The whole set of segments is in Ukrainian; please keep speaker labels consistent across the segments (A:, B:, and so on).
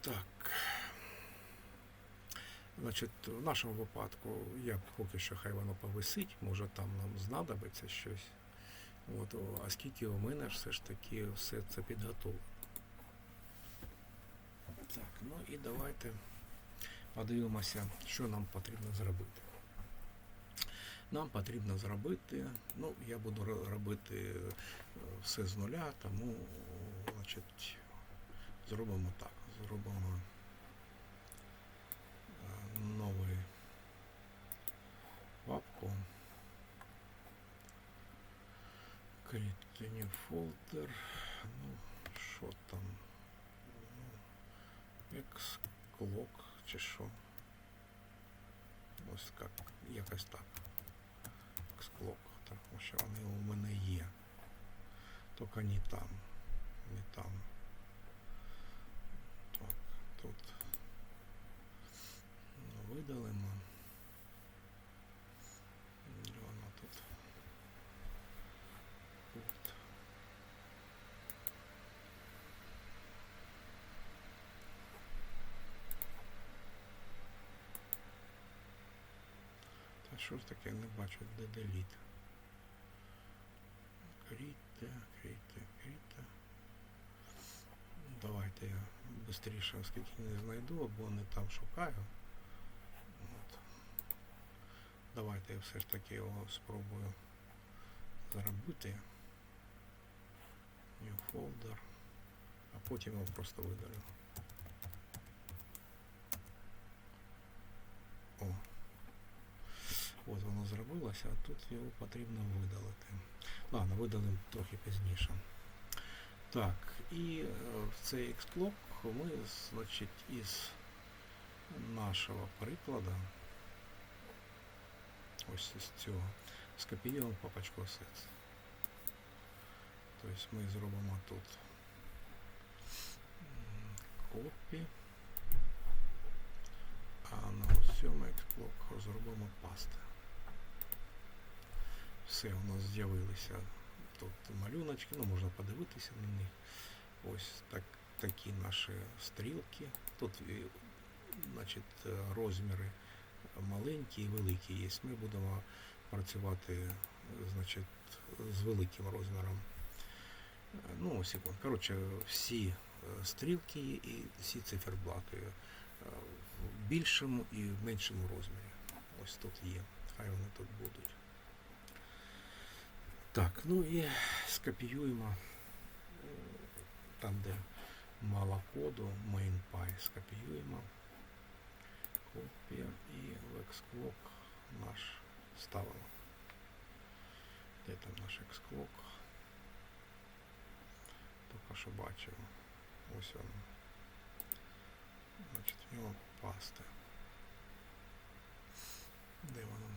A: Так. Значить, в нашому випадку я поки що хай воно повисить, може там нам знадобиться щось. От, о, оскільки у мене все ж таки все це підготовлено. Так, ну і давайте подивимося, що нам потрібно зробити. Нам потрібно зробити, ну, я буду робити е, все з нуля, тому, значить, зробимо так. Зробимо е, новий папку. Create folder. Ну, що там? Ну, Xclock чи що? Ось як, якось так. Xclock, тому що вони у мене є. Тільки не там. Не там. Тут ну, видалимо. Де воно тут? Тут. Та що ж таке, не бачу, де деліт. Кріте, кріте, кріте. Давайте я швидше, оскільки не знайду, або не там шукаю. От. Давайте я все ж таки його спробую зробити. New folder. А потім його просто видалю. О. От воно зробилося, а тут його потрібно видалити. Ладно, видалимо трохи пізніше. Так, і е, в цей ексклок ми, значить, із нашого прикладу, ось із цього, скопіюємо папочку assets. Тобто ми зробимо тут м, копі, а на цьому ексклок зробимо пасти. Все, у нас з'явилися тут малюночки, ну можна подивитися на них. Ось так, такі наші стрілки. Тут і, значить, е, розміри маленькі і великі є. Ми будемо працювати е, значить, з великим розміром. Е, Ну, секунд. Коротше, всі е, стрілки і всі циферблати е, в більшому і в меншому розмірі. Ось тут є. Хай вони тут будуть. Так, ну і скопіюємо е, там, де мало коду, main.py скопіюємо. Копія і в Xclock наш ставимо. Де там наш Xclock? Тільки що бачив. Ось воно. Значить, в нього пасти. Де воно?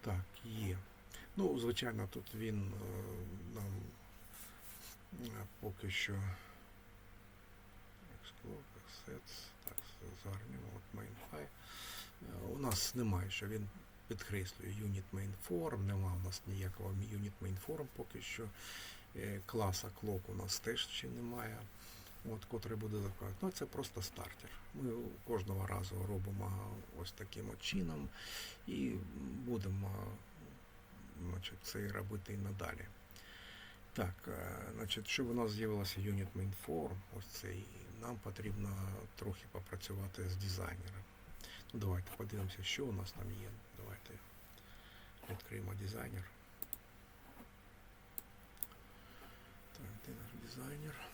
A: Так, є. Ну, звичайно, тут він е, нам е, поки що так, загорнемо от main.py. Е, У нас немає, що він підкреслює unit main form, нема у нас ніякого unit main form поки що. Е, Класа clock у нас теж ще немає. От, котрий буде закладати. Ну, це просто стартер. Ми кожного разу робимо ось таким от чином і будемо значить, це робити і надалі. Так, е, значить, щоб у нас з'явилося Unit Mainform, ось цей, нам потрібно трохи попрацювати з дизайнером. Ну, давайте подивимося, що у нас там є. Давайте відкриємо дизайнер. Так, де наш дизайнер?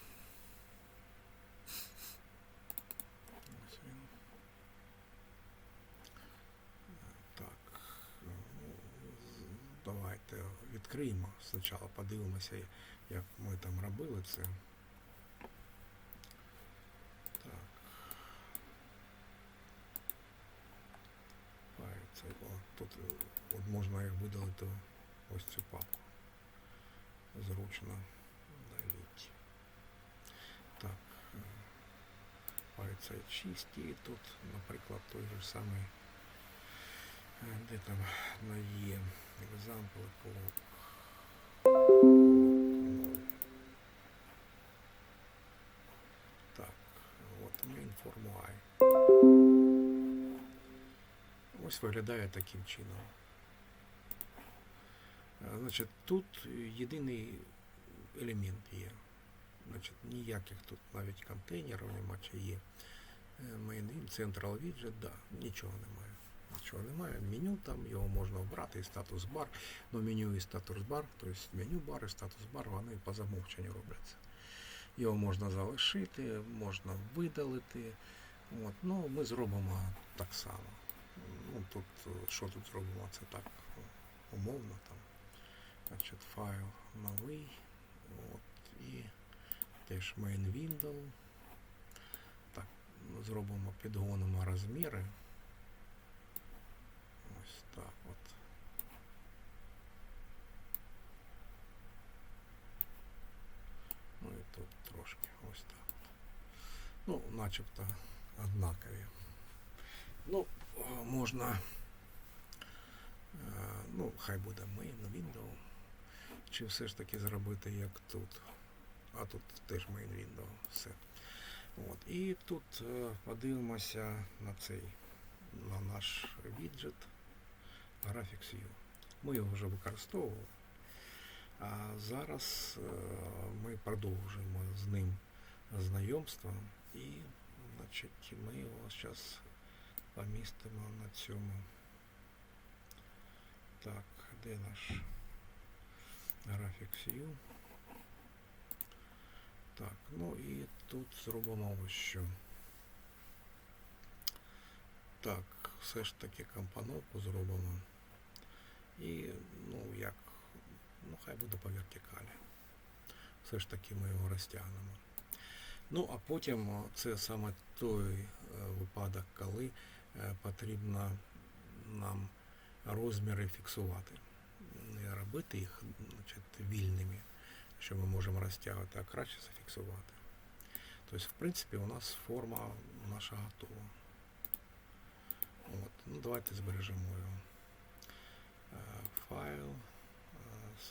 A: відкриємо спочатку, подивимося, як ми там робили це. Так. Файл цей, о, тут е, от можна як видалити ось цю папку. Зручно удаліть. Так. е, Файл цей чисті. Тут, наприклад, той же самий Е, Де там на є example clock. Mainform UI. Ось виглядає таким чином. Е, Значить, тут єдиний елемент є. Значить, ніяких тут навіть контейнерів нема, чи є. Е, Main Central Widget, да, нічого немає. Нічого немає. Меню там його можна обрати, і статус бар. Ну, меню і статус бар, тобто меню бар і статус бар, вони по замовченню робляться. Його можна залишити, можна видалити. От. Ну, ми зробимо так само. Ну, тут, е, що тут зробимо? Це так умовно там. Значить, файл новий. От, і теж main window. Так, зробимо, підгонимо розміри. Ось так от. Ну і тут трошки ось так. От. Ну, начебто однакові. Ну, можна. е, Ну, хай буде main window. Чи все ж таки зробити як тут. А тут теж main window. Все. От. І тут е, подивимося на цей на наш віджит Graphics View. Ми його вже використовували. А зараз е, ми продовжуємо з ним знайомство і значить, ми його зараз помістимо на цьому. Так, де наш Graphics View? Так, ну і тут зробимо ось що. Так, все ж таки компоновку зробимо. І, ну, як, ну, хай буде по вертикалі. Все ж таки ми його розтягнемо. Ну, а потім це саме той е, випадок, коли е, потрібно нам розміри фіксувати. Не робити їх значить, вільними, що ми можемо розтягувати, а краще зафіксувати. Тобто, в принципі, у нас форма наша готова. От. Ну, давайте збережемо його. Е, Файл,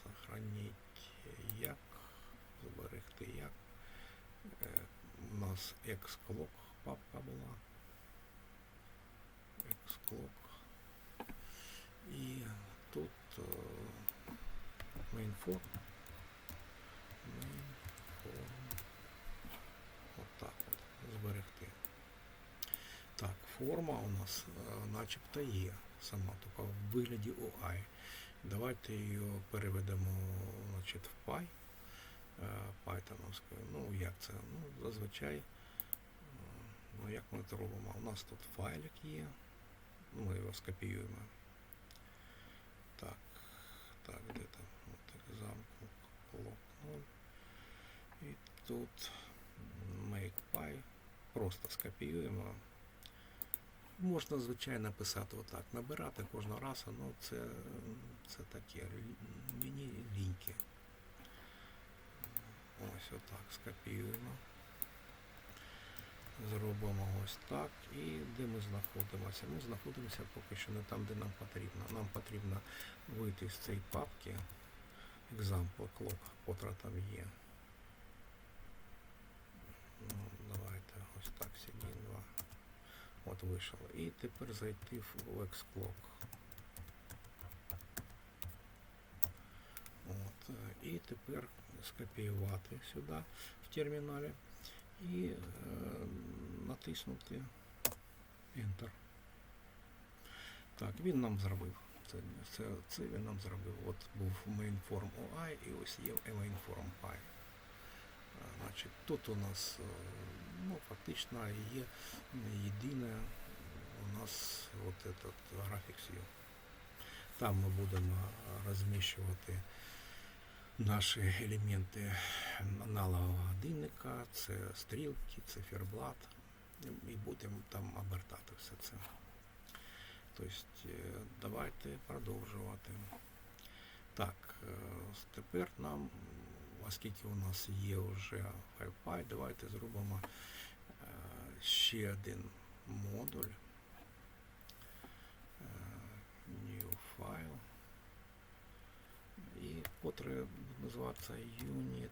A: сохранить як, зберегти як. Е, У нас xclock папка була. xclock. І тут е, mainform. Mainform. Отак от. Зберегти. Так, форма у нас е, начебто є сама, тільки в вигляді UI. Давайте її переведемо значить, в Py. Е, Pythonівською. Ну, як це? Ну, зазвичай, е, ну як ми це робимо? У нас тут файлик є. Ми його скопіюємо. Так, так, де там? От екзампл clock 0. І тут make Просто скопіюємо. Можна, звичайно, писати отак, набирати кожного разу, ну це, це таке, Ось отак скопіюємо. Зробимо ось так. І де ми знаходимося? Ми знаходимося поки що не там, де нам потрібно. Нам потрібно вийти з цієї папки. Example clock, котра там є. Ну, давайте ось так сидім два. От вийшло. І тепер зайти в Xclock. е, І тепер скопіювати сюди в терміналі і е, натиснути Enter. Так, він нам зробив. Це, це, це він нам зробив. От був mainform OI і ось є mainform. Е, Значить, тут у нас е, ну, фактично є єдине у нас от этот Graphics View. Там ми будемо розміщувати наші елементи аналогового годинника, це стрілки, циферблат, і будемо там обертати все це. Тобто е, давайте продовжувати. Так, е, тепер нам, оскільки у нас є вже FilePy, давайте зробимо е, ще один модуль. New file. І буде називатися Unit